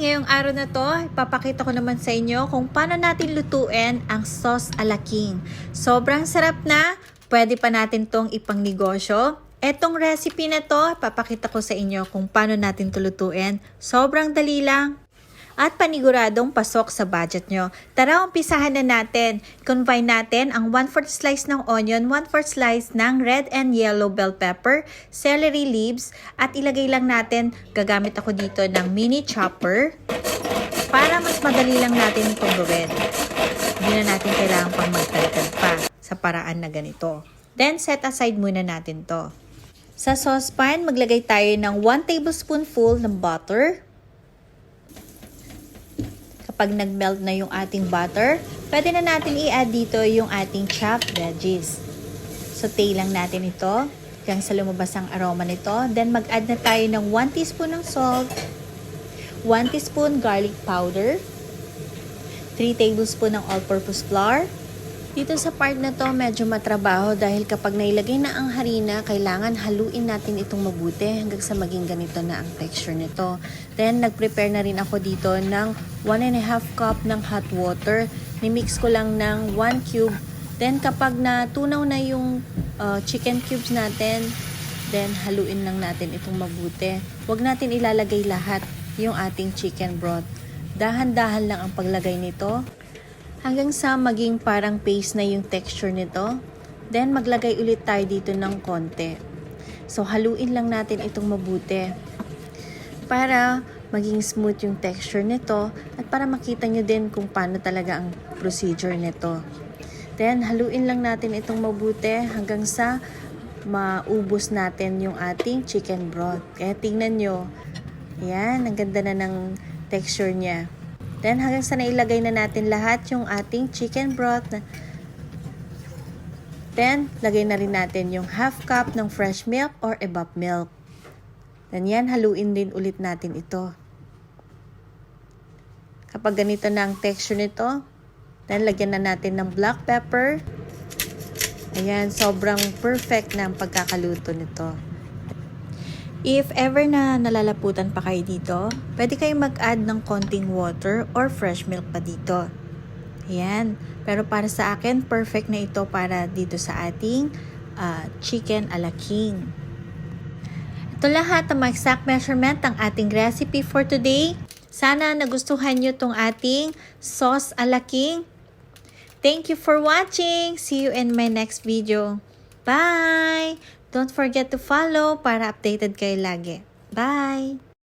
ngayong araw na to, ipapakita ko naman sa inyo kung paano natin lutuin ang sauce ala king. Sobrang sarap na, pwede pa natin tong ipang negosyo. Etong recipe na to, papakita ko sa inyo kung paano natin to lutuin. Sobrang dali lang. At paniguradong pasok sa budget nyo. Tara, umpisahan na natin. Combine natin ang 1/4 slice ng onion, 1/4 slice ng red and yellow bell pepper, celery leaves, at ilagay lang natin, gagamit ako dito ng mini chopper para mas madali lang natin itong gawin. Hindi na natin kailangan pang magtalkad pa sa paraan na ganito. Then, set aside muna natin to. Sa saucepan, maglagay tayo ng 1 tablespoonful ng butter. Kapag nag-melt na yung ating butter, pwede na natin i-add dito yung ating chopped veggies. Saute lang natin ito hanggang sa lumabas ang aroma nito. Then mag-add na tayo ng 1 teaspoon ng salt, 1 teaspoon garlic powder, 3 tablespoon ng all-purpose flour, dito sa part na to, medyo matrabaho dahil kapag nailagay na ang harina, kailangan haluin natin itong mabuti hanggang sa maging ganito na ang texture nito. Then, nag-prepare na rin ako dito ng 1 and a half cup ng hot water. Nimix ko lang ng 1 cube. Then, kapag natunaw na yung uh, chicken cubes natin, then haluin lang natin itong mabuti. Huwag natin ilalagay lahat yung ating chicken broth. Dahan-dahan lang ang paglagay nito hanggang sa maging parang paste na yung texture nito. Then, maglagay ulit tayo dito ng konti. So, haluin lang natin itong mabuti para maging smooth yung texture nito at para makita nyo din kung paano talaga ang procedure nito. Then, haluin lang natin itong mabuti hanggang sa maubos natin yung ating chicken broth. Kaya tingnan nyo, yan, ang ganda na ng texture niya. Then hanggang sa nailagay na natin lahat yung ating chicken broth. Then, lagay na rin natin yung half cup ng fresh milk or evap milk. Then yan, haluin din ulit natin ito. Kapag ganito na ang texture nito, then lagyan na natin ng black pepper. Ayan, sobrang perfect na ang pagkakaluto nito. If ever na nalalaputan pa kayo dito, pwede kayong mag-add ng konting water or fresh milk pa dito. Ayan. Pero para sa akin, perfect na ito para dito sa ating uh, chicken ala king. Ito lahat ang exact measurement ng ating recipe for today. Sana nagustuhan nyo itong ating sauce ala king. Thank you for watching. See you in my next video. Bye! Don't forget to follow para updated kayo lagi. Bye!